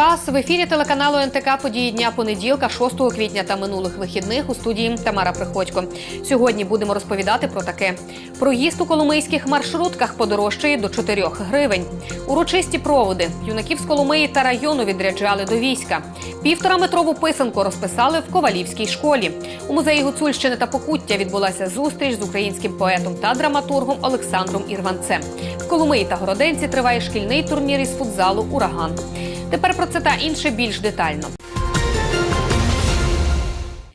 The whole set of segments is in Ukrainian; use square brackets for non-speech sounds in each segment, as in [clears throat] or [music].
вас в ефірі телеканалу НТК події дня понеділка, 6 квітня та минулих вихідних у студії Тамара Приходько. Сьогодні будемо розповідати про таке: проїзд у коломийських маршрутках подорожчає до 4 гривень. Урочисті проводи юнаків з Коломиї та району відряджали до війська. Півтора метрову писанку розписали в Ковалівській школі. У музеї Гуцульщини та Покуття відбулася зустріч з українським поетом та драматургом Олександром Ірванцем. В Коломиї та Городенці триває шкільний турнір із футзалу Ураган. Тепер про це та інше більш детально.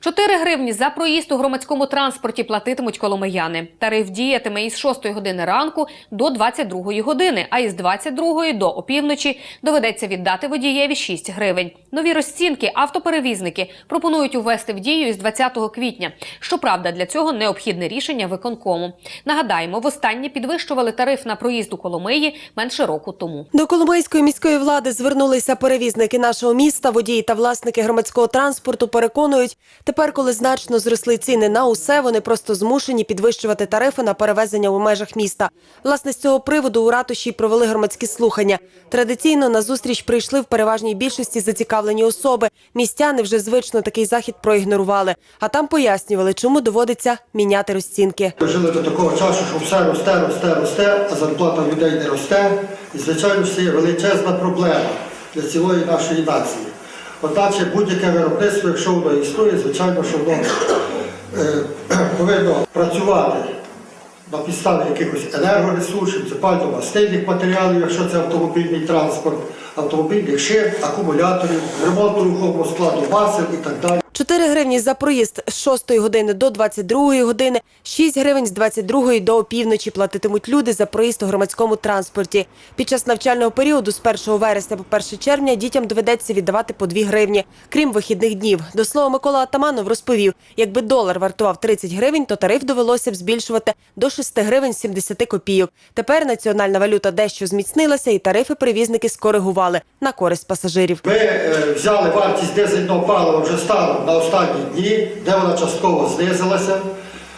4 гривні за проїзд у громадському транспорті платитимуть коломияни. Тариф діятиме із 6 години ранку до 22 години, а із 22 до опівночі доведеться віддати водієві 6 гривень. Нові розцінки автоперевізники пропонують увести в дію із 20 квітня. Щоправда, для цього необхідне рішення виконкому. Нагадаємо, востаннє підвищували тариф на проїзд у Коломиї менше року тому. До Коломийської міської влади звернулися перевізники нашого міста, водії та власники громадського транспорту переконують, тепер, коли значно зросли ціни на усе, вони просто змушені підвищувати тарифи на перевезення у межах міста. Власне, з цього приводу у ратуші провели громадські слухання. Традиційно на зустріч прийшли в переважній більшості зацікавлені особи. Містяни вже звично такий захід проігнорували, а там пояснювали, чому доводиться міняти розцінки. Дожили до такого часу, що все росте, росте, росте, а зарплата людей не росте. І, звичайно, це є величезна проблема для цілої нашої нації. Одначе будь-яке виробництво, якщо воно існує, звичайно, що воно е, [clears throat] повинно працювати на підставі якихось енергоресурсів, це пально-мастильних матеріалів, якщо це автомобільний транспорт, автомобільних шин, акумуляторів, ремонту рухомого складу масел і так далі. 4 гривні за проїзд з 6 години до 22 години, 6 гривень з 22 до опівночі платитимуть люди за проїзд у громадському транспорті. Під час навчального періоду з 1 вересня по 1 червня дітям доведеться віддавати по 2 гривні, крім вихідних днів. До слова, Микола Атаманов розповів, якби долар вартував 30 гривень, то тариф довелося б збільшувати до 6 гривень 70 копійок. Тепер національна валюта дещо зміцнилася і тарифи перевізники скоригували на користь пасажирів. Ми е, взяли вартість дизельного палива вже станом на останні дні, де вона частково знизилася.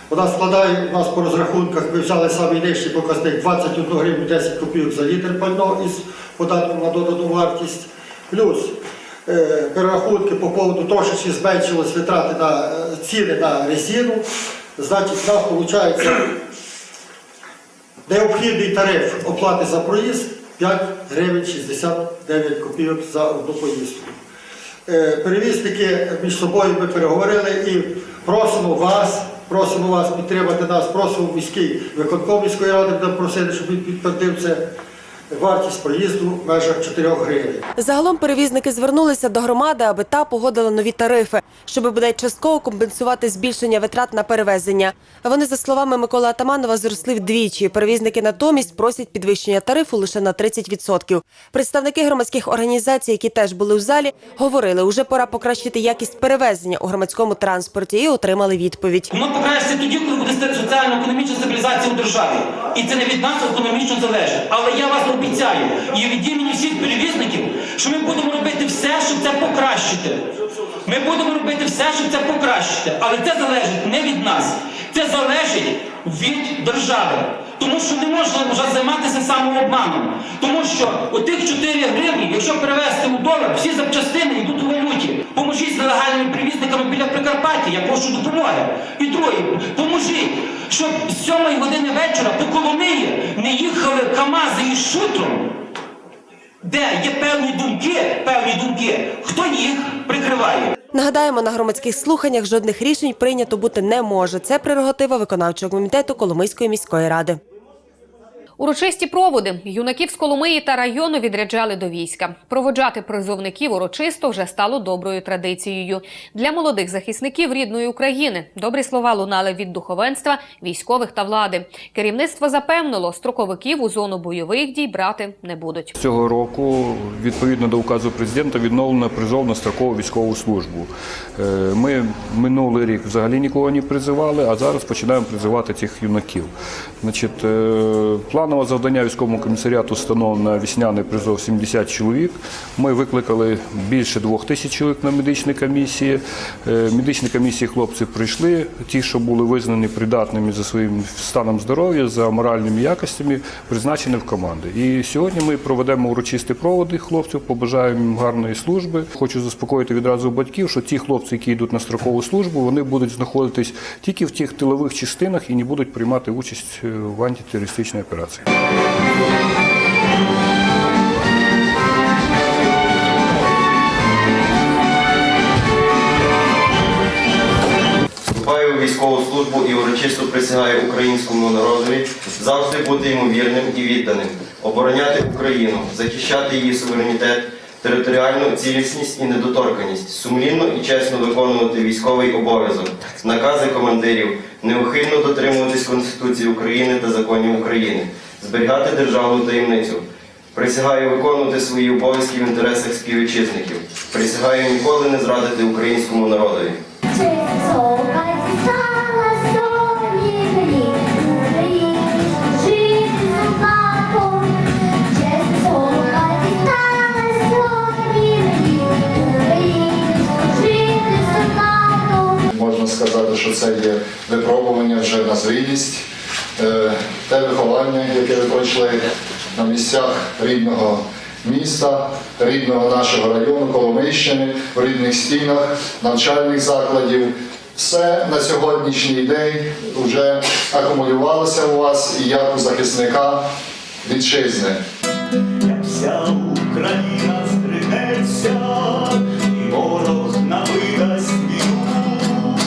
Вона складає у нас по розрахунках, ми взяли самий нижчий показник 21 гривню 10 копійок за літр пального із податком на додану вартість. Плюс е, перерахунки по поводу трошечки зменшились витрати на е, ціни на резину. Значить, у нас виходить Необхідний тариф оплати за проїзд 5 гривень 69 копійок за одну поїздку. Е, Перевізники між собою ми переговорили і просимо вас, просимо вас підтримати нас, просимо міський виконком міської ради, просили, щоб він підтвердив це вартість проїзду в межах 4 гривень. Загалом перевізники звернулися до громади, аби та погодила нові тарифи, щоб бодай частково компенсувати збільшення витрат на перевезення. Вони, за словами Миколи Атаманова, зросли вдвічі. Перевізники натомість просять підвищення тарифу лише на 30%. Представники громадських організацій, які теж були в залі, говорили, уже пора покращити якість перевезення у громадському транспорті і отримали відповідь. Воно покращиться тоді, коли буде ста- соціально-економічна стабілізація у державі. І це не від нас економічно залежить. Але я вас обіцяю, і від імені всіх перевізників, що ми будемо робити все, щоб це покращити. Ми будемо робити все, щоб це покращити. Але це залежить не від нас. Це залежить від держави. Тому що не можна вже займатися самообманом. Тому що отих 4 гривні, якщо перевести у долар, всі запчастини йдуть у валюті. Поможіть з нелегальними привізниками біля Прикарпаття, я прошу допомоги. І друге, поможіть, щоб з 7 години вечора по Коломиї не їхали КАМАЗи із шутром, де є певні думки, певні думки, хто їх прикриває. Нагадаємо, на громадських слуханнях жодних рішень прийнято бути не може. Це прерогатива виконавчого комітету Коломийської міської ради. Урочисті проводи юнаків з Коломиї та району відряджали до війська. Проводжати призовників урочисто вже стало доброю традицією для молодих захисників рідної України. Добрі слова лунали від духовенства, військових та влади. Керівництво запевнило, строковиків у зону бойових дій брати не будуть. Цього року, відповідно до указу президента, відновлено призов на строкову військову службу. Е, Ми минулий рік взагалі нікого не призивали, а зараз починаємо призивати цих юнаків. Значить, е, план Планове завдання військовому комісаріату встановлено вісняний призов 70 чоловік. Ми викликали більше двох тисяч чоловік на медичні комісії. Е, Медичні комісії хлопці прийшли, ті, що були визнані придатними за своїм станом здоров'я, за моральними якостями, призначені в команди. І сьогодні ми проведемо урочисті проводи хлопців, побажаємо їм гарної служби. Хочу заспокоїти відразу батьків, що ті хлопці, які йдуть на строкову службу, вони будуть знаходитись тільки в тих тилових частинах і не будуть приймати участь е, в антитерористичній операції. Вступаю у військову службу і урочисто присягаю українському народові завжди бути йому вірним і відданим, обороняти Україну, захищати її суверенітет, територіальну цілісність і недоторканість, сумлінно і чесно виконувати військовий обов'язок, накази командирів, неухильно дотримуватись Конституції України та законів України, зберігати державну таємницю. Присягаю виконувати свої обов'язки в інтересах співвітчизників. Присягаю ніколи не зрадити українському народові. Можна сказати, що це є випробування вже на зрілість, те виховання, яке ви пройшли на місцях рідного міста, рідного нашого району, Коломийщини, в рідних стінах, навчальних закладів. Все на сьогоднішній день вже акумулювалося у вас і як у захисника вітчизни. як вся Україна здригнеться, і ворог навидасть війну.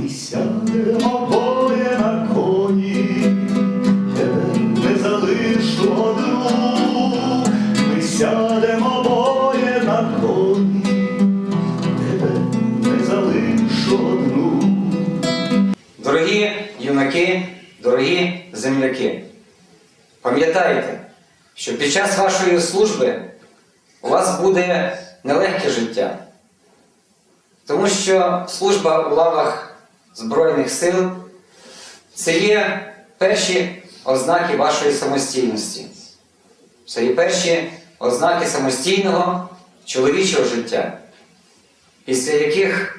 Ми сядемо служба у лавах Збройних сил це є перші ознаки вашої самостійності, це є перші ознаки самостійного чоловічого життя, після яких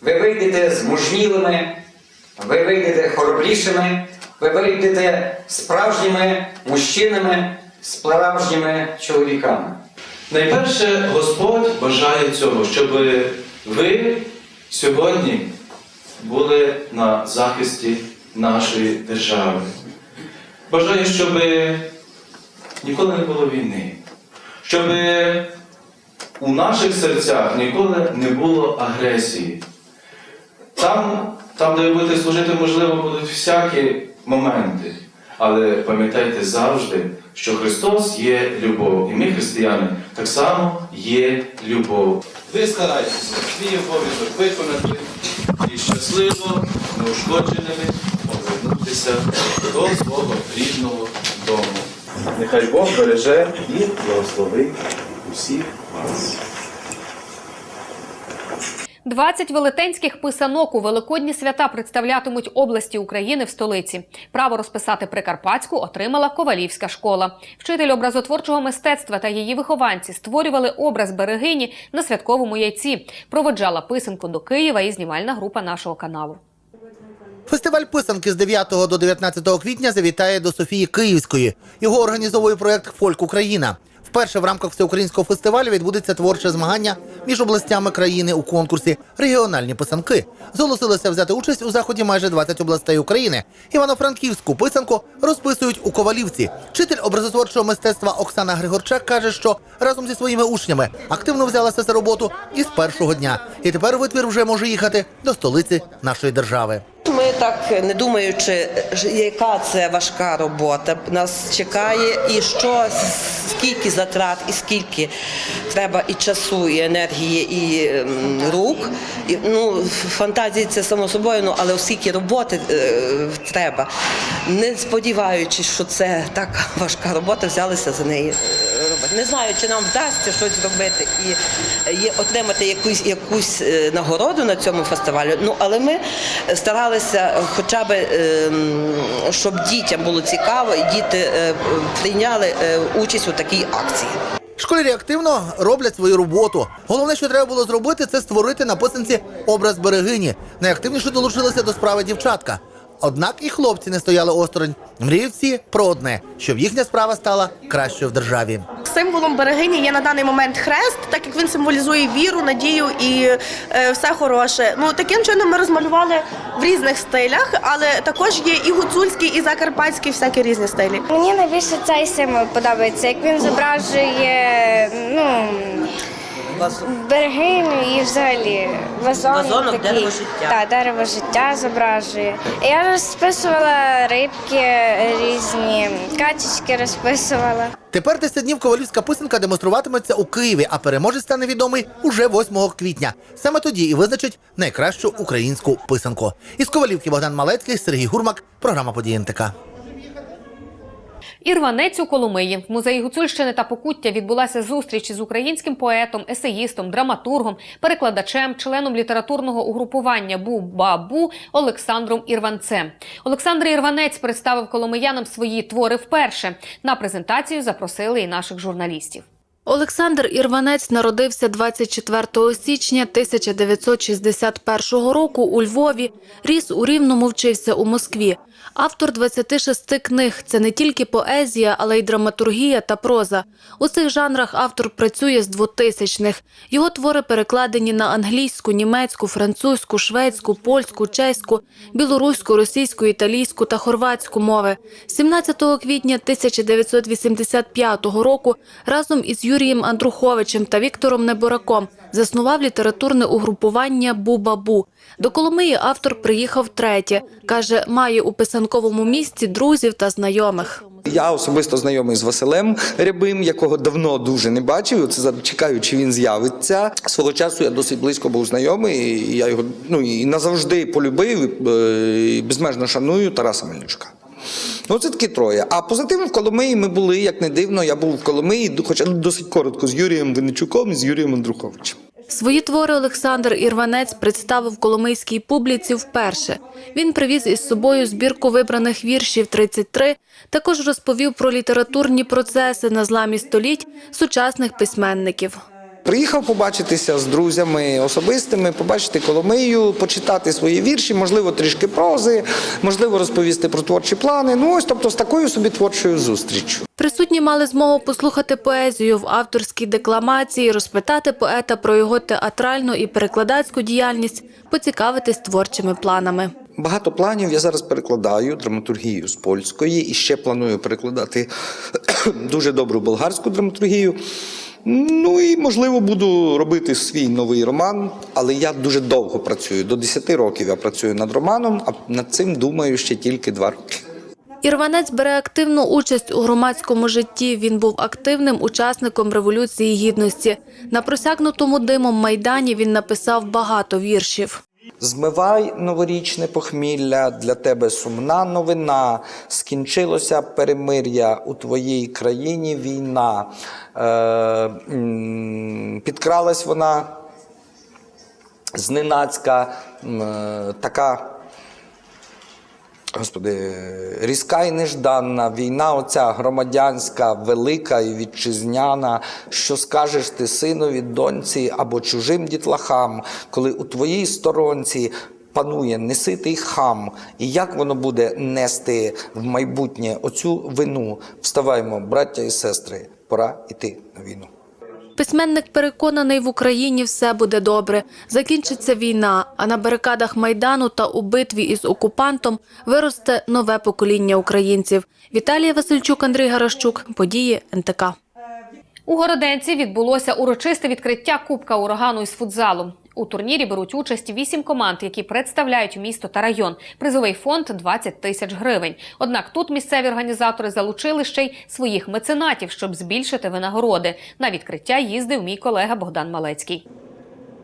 ви вийдете змужнілими, ви вийдете хоробрішими, ви вийдете справжніми мужчинами, справжніми чоловіками. Найперше, Господь бажає цього, щоб ви сьогодні були на захисті нашої держави. Бажаю, щоб ніколи не було війни, щоб у наших серцях ніколи не було агресії. Там, там, де ви будете служити, можливо, будуть всякі моменти. Але пам'ятайте завжди, що Христос є любов, і ми, християни, так само є любов. Ви старайтеся свій обов'язок виконати і щасливо, неушкодженими повернутися до свого рідного дому. Нехай Бог береже і благословить усіх вас. 20 велетенських писанок у великодні свята представлятимуть області України в столиці. Право розписати Прикарпатську отримала Ковалівська школа. Вчитель образотворчого мистецтва та її вихованці створювали образ берегині на святковому яйці. Проводжала писанку до Києва і знімальна група нашого каналу. Фестиваль писанки з 9 до 19 квітня завітає до Софії Київської. Його організовує проект Фольк Україна. Вперше в рамках всеукраїнського фестивалю відбудеться творче змагання між областями країни у конкурсі Регіональні писанки. Зголосилися взяти участь у заході майже 20 областей України. Івано-Франківську писанку розписують у Ковалівці. Вчитель образотворчого мистецтва Оксана Григорчак каже, що разом зі своїми учнями активно взялася за роботу із першого дня. І тепер витвір вже може їхати до столиці нашої держави. Ми так не думаючи, яка це важка робота. Нас чекає, і що скільки затрат, і скільки треба і часу, і енергії, і ем, рук. Ну, фантазії це само собою, ну але оскільки роботи е, треба, не сподіваючись, що це так важка робота, взялися за неї робити. Не знаю, чи нам вдасться щось зробити і є- отримати якусь якусь е, нагороду на цьому фестивалі. Ну але ми старалися хоча б, ем, щоб дітям було цікаво, і діти е, прийняли е, участь у такій акції. Школярі активно роблять свою роботу. Головне, що треба було зробити, це створити на писанці образ берегині. Найактивніше долучилися до справи дівчатка. Однак і хлопці не стояли осторонь. Мріють всі про одне, щоб їхня справа стала кращою в державі. Символом берегині є на даний момент хрест, так як він символізує віру, надію і е, все хороше. Ну таким чином ми розмалювали в різних стилях, але також є і гуцульський, і закарпатський, всякі різні стилі. Мені найбільше цей символ подобається, як він зображує ну, берегиню і взагалі вазон Вазонок, такий. дерево життя. Так, дерево життя зображує. Я розписувала рибки різні, качечки розписувала. Тепер 10 днів ковалівська писанка демонструватиметься у Києві, а переможець стане відомий уже 8 квітня. Саме тоді і визначить найкращу українську писанку. Із Ковалівки Богдан Малецький, Сергій Гурмак, програма «Події НТК». І рванець у Коломиї в музеї Гуцульщини та Покуття відбулася зустріч із українським поетом, есеїстом, драматургом, перекладачем, членом літературного угрупування Бу-Бабу Олександром Ірванцем. Олександр Ірванець представив коломиянам свої твори вперше. На презентацію запросили і наших журналістів. Олександр Ірванець народився 24 січня 1961 року у Львові. Ріс у Рівному, вчився у Москві. Автор 26 книг – це не тільки поезія, але й драматургія та проза. У цих жанрах автор працює з 2000-х. Його твори перекладені на англійську, німецьку, французьку, шведську, польську, чеську, білоруську, російську, італійську та хорватську мови. 17 квітня 1985 року разом із Юрієм Андруховичем та Віктором Небораком заснував літературне угрупування «Бу-Бабу». До Коломиї автор приїхав третє. Каже, має у писанковому місті друзів та знайомих. Я особисто знайомий з Василем Рябим, якого давно дуже не бачив. Це чекаю, чи він з'явиться. Свого часу я досить близько був знайомий. і Я його ну і назавжди полюбив е, і безмежно шаную Тараса Мельничука. Ну, це такі троє. А позитивно в Коломиї ми були, як не дивно, я був в Коломиї, хоча досить коротко з Юрієм Винничуком і з Юрієм Андруховичем. Свої твори Олександр Ірванець представив коломийській публіці вперше. Він привіз із собою збірку вибраних віршів 33, також розповів про літературні процеси на зламі століть сучасних письменників. Приїхав побачитися з друзями особистими, побачити Коломию, почитати свої вірші, можливо, трішки прози, можливо, розповісти про творчі плани. Ну ось, тобто, з такою собі творчою зустріччю. Присутні мали змогу послухати поезію в авторській декламації, розпитати поета про його театральну і перекладацьку діяльність, поцікавитись творчими планами. Багато планів я зараз перекладаю драматургію з польської і ще планую перекладати [clears throat] дуже добру болгарську драматургію. Ну і можливо буду робити свій новий роман, але я дуже довго працюю. До 10 років я працюю над романом, а над цим думаю ще тільки 2 роки. Ірванець бере активну участь у громадському житті. Він був активним учасником Революції Гідності. На просякнутому димом майдані він написав багато віршів. Змивай новорічне похмілля, для тебе сумна новина. Скінчилося перемир'я у твоїй країні війна. Е, підкралась вона зненацька, е, така. Господи, різка і нежданна війна, оця громадянська, велика і вітчизняна. Що скажеш ти синові, доньці або чужим дітлахам, коли у твоїй сторонці панує неситий хам, і як воно буде нести в майбутнє оцю вину? Вставаймо, браття і сестри, пора йти на війну. Письменник переконаний, в Україні все буде добре. Закінчиться війна, а на барикадах Майдану та у битві із окупантом виросте нове покоління українців. Віталія Васильчук, Андрій Гарашчук. Події НТК. У Городенці відбулося урочисте відкриття Кубка урагану із футзалу. У турнірі беруть участь вісім команд, які представляють місто та район. Призовий фонд 20 тисяч гривень. Однак тут місцеві організатори залучили ще й своїх меценатів, щоб збільшити винагороди. На відкриття їздив мій колега Богдан Малецький.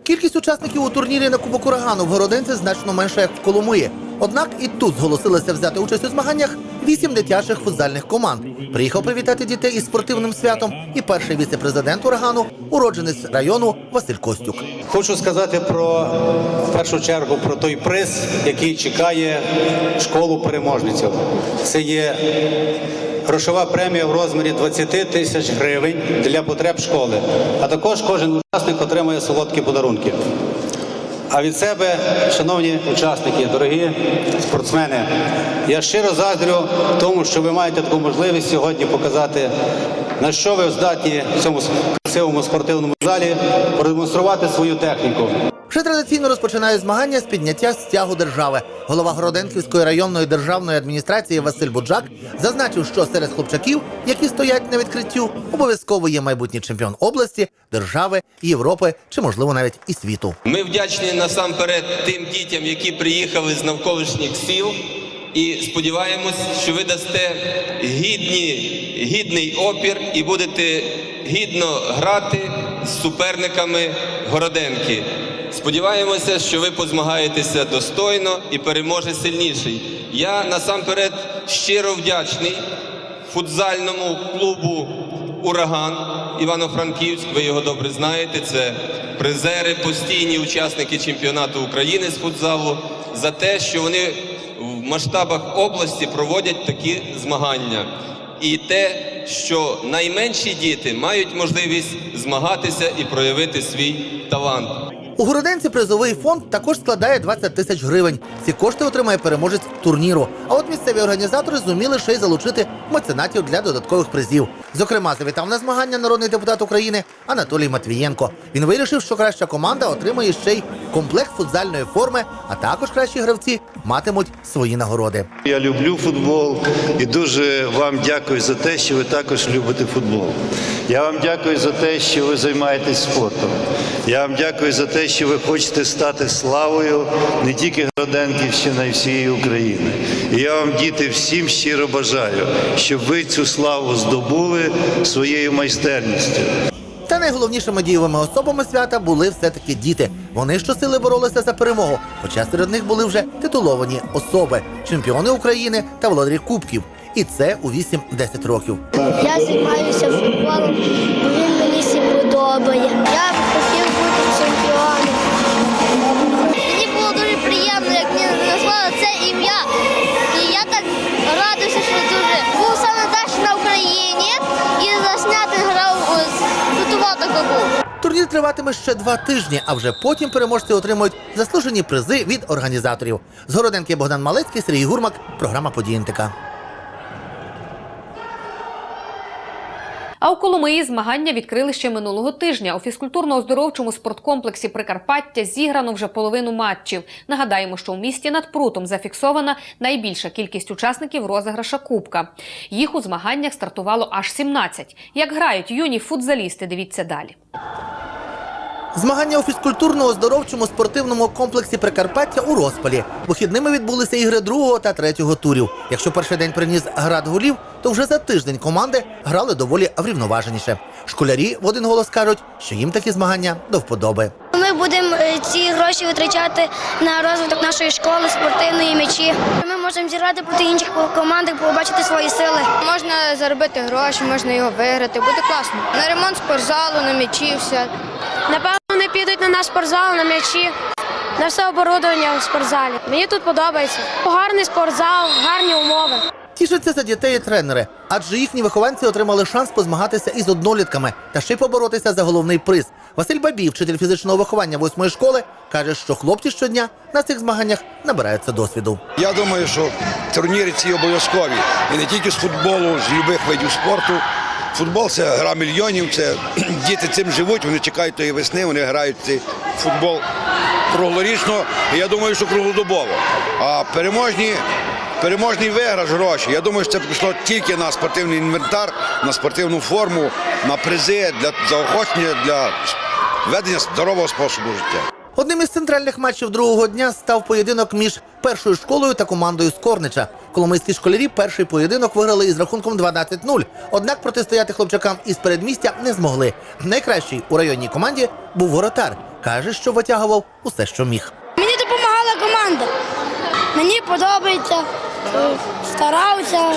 Кількість учасників у турнірі на Кубок Урагану в Городенці значно менша, як в Коломиї. Однак і тут зголосилися взяти участь у змаганнях вісім дитячих футзальних команд. Приїхав привітати дітей із спортивним святом і перший віце-президент урагану, уродженець району Василь Костюк. Хочу сказати про в першу чергу про той приз, який чекає школу переможницю. Це є грошова премія в розмірі 20 тисяч гривень для потреб школи. А також кожен учасник отримає солодкі подарунки. А від себе, шановні учасники, дорогі спортсмени, я щиро заздрю тому, що ви маєте таку можливість сьогодні показати, на що ви здатні в цьому красивому спортивному залі, продемонструвати свою техніку. Вже традиційно розпочинає змагання з підняття стягу держави. Голова Городенківської районної державної адміністрації Василь Буджак зазначив, що серед хлопчаків, які стоять на відкриттю, обов'язково є майбутній чемпіон області, держави, Європи чи, можливо, навіть і світу. Ми вдячні насамперед тим дітям, які приїхали з навколишніх сіл, і сподіваємось, що ви дасте гідні, гідний опір і будете гідно грати з суперниками Городенки. Сподіваємося, що ви позмагаєтеся достойно і переможе сильніший. Я насамперед щиро вдячний футзальному клубу Ураган Івано-Франківськ. Ви його добре знаєте. Це призери, постійні учасники чемпіонату України з футзалу за те, що вони в масштабах області проводять такі змагання. І те, що найменші діти мають можливість змагатися і проявити свій талант. У Городенці призовий фонд також складає 20 тисяч гривень. Ці кошти отримає переможець турніру. А от місцеві організатори зуміли ще й залучити меценатів для додаткових призів. Зокрема, завітав на змагання народний депутат України Анатолій Матвієнко. Він вирішив, що краща команда отримає ще й комплект футзальної форми, а також кращі гравці матимуть свої нагороди. Я люблю футбол і дуже вам дякую за те, що ви також любите футбол. Я вам дякую за те, що ви займаєтесь спортом. Я вам дякую за те, що ви хочете стати славою не тільки Городенківщини, а й всієї України. І я вам, діти, всім щиро бажаю, щоб ви цю славу здобули своєю майстерністю. Та найголовнішими дієвими особами свята були все-таки діти. Вони щосили боролися за перемогу, хоча серед них були вже титуловані особи, чемпіони України та володарі кубків. І це у 8-10 років. Я займаюся футболом, бо він мені всі подобає. Я б хотів бути чемпіоном. Мені було дуже приємно, як мені назвали це ім'я. І я так радуюся, що дуже був саме перший на Україні і засняти футбол такий був. Турнір триватиме ще два тижні, а вже потім переможці отримують заслужені призи від організаторів. З Городенки Богдан Малецький, Сергій Гурмак, програма «Події НТК». А у Коломиї змагання відкрили ще минулого тижня. У фізкультурно-оздоровчому спорткомплексі Прикарпаття зіграно вже половину матчів. Нагадаємо, що у місті над прутом зафіксована найбільша кількість учасників розіграша Кубка. Їх у змаганнях стартувало аж 17. Як грають юні футзалісти, дивіться далі. Змагання у фізкультурно-оздоровчому спортивному комплексі Прикарпаття у розпалі. Вихідними відбулися ігри другого та третього турів. Якщо перший день приніс град голів, то вже за тиждень команди грали доволі врівноваженіше. Школярі в один голос кажуть, що їм такі змагання до вподоби. Ми будемо е, ці гроші витрачати на розвиток нашої школи, спортивної м'ячі. Ми можемо зіграти проти інших команд, побачити свої сили. Можна заробити гроші, можна його виграти, буде класно. На ремонт спортзалу, на м'ячі, все. Вони підуть на наш спортзал, на м'ячі, на все оборудовання в спортзалі. Мені тут подобається. Гарний спортзал, гарні умови. Тішаться за дітей і тренери, адже їхні вихованці отримали шанс позмагатися із однолітками та ще й поборотися за головний приз. Василь Бабій, вчитель фізичного виховання восьмої школи, каже, що хлопці щодня на цих змаганнях набираються досвіду. Я думаю, що турніри ці обов'язкові. І не тільки з футболу, з любих видів спорту. Футбол це гра мільйонів, це [clears throat] діти цим живуть, вони чекають тої весни, вони грають цей футбол круглорічно. І я думаю, що круглодобово. А переможні. Переможний виграш гроші. Я думаю, що це пішло тільки на спортивний інвентар, на спортивну форму, на призи для заохочення для ведення здорового способу життя. Одним із центральних матчів другого дня став поєдинок між першою школою та командою з Корнича. Коломийські школярі перший поєдинок виграли із рахунком 12-0. Однак протистояти хлопчакам із передмістя не змогли. Найкращий у районній команді був воротар. Каже, що витягував усе, що міг. Мені допомагала команда. Мені подобається Старався,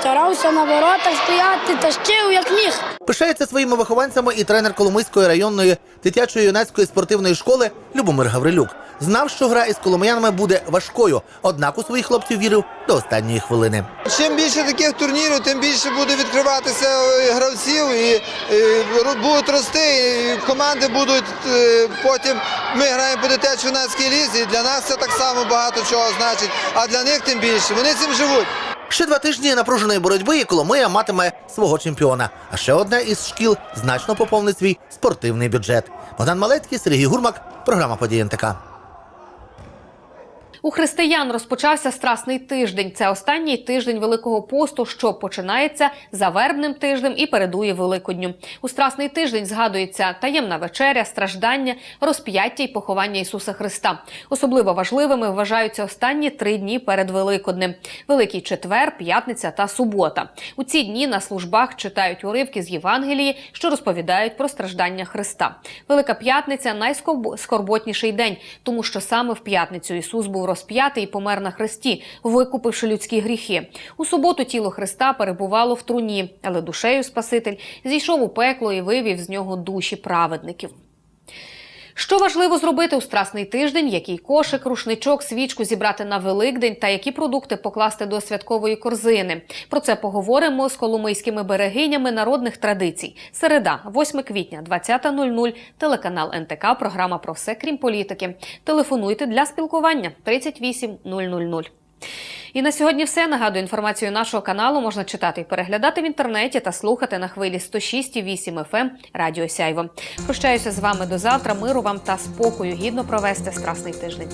старався на воротах стояти, тащив як міг. Пишається своїми вихованцями і тренер Коломийської районної дитячої юнацької спортивної школи Любомир Гаврилюк. Знав, що гра із коломиянами буде важкою, однак у своїх хлопців вірив до останньої хвилини. Чим більше таких турнірів, тим більше буде відкриватися е, гравців і, е, ру- будуть рости, і команди будуть е, потім. Ми граємо по дитячій юнацькій лізі. і Для нас це так само багато чого значить, а для них тим більше. Вони цим живуть. Ще два тижні напруженої боротьби і Коломия матиме свого чемпіона. А ще одна із шкіл значно поповнить свій спортивний бюджет. Богдан Малецький, Сергій Гурмак, програма «Події НТК». У християн розпочався страсний тиждень. Це останній тиждень Великого посту, що починається за вербним тижнем і передує Великодню. У страсний тиждень згадується таємна вечеря, страждання, розп'яття і поховання Ісуса Христа. Особливо важливими вважаються останні три дні перед Великоднем: Великий четвер, п'ятниця та субота. У ці дні на службах читають уривки з Євангелії, що розповідають про страждання Христа. Велика п'ятниця найскорботніший день, тому що саме в п'ятницю Ісус був розп'ятий помер на хресті, викупивши людські гріхи. У суботу тіло Христа перебувало в труні, але душею Спаситель зійшов у пекло і вивів з нього душі праведників. Що важливо зробити у страсний тиждень, який кошик, рушничок, свічку зібрати на Великдень та які продукти покласти до святкової корзини. Про це поговоримо з коломийськими берегинями народних традицій. Середа, 8 квітня, 20.00, телеканал НТК, програма про все крім політики. Телефонуйте для спілкування 38 000. І на сьогодні все. Нагадую, інформацію нашого каналу можна читати і переглядати в інтернеті та слухати на хвилі 106,8 FM ем Радіо Сяйво. Прощаюся з вами до завтра. Миру вам та спокою. Гідно провести страсний тиждень.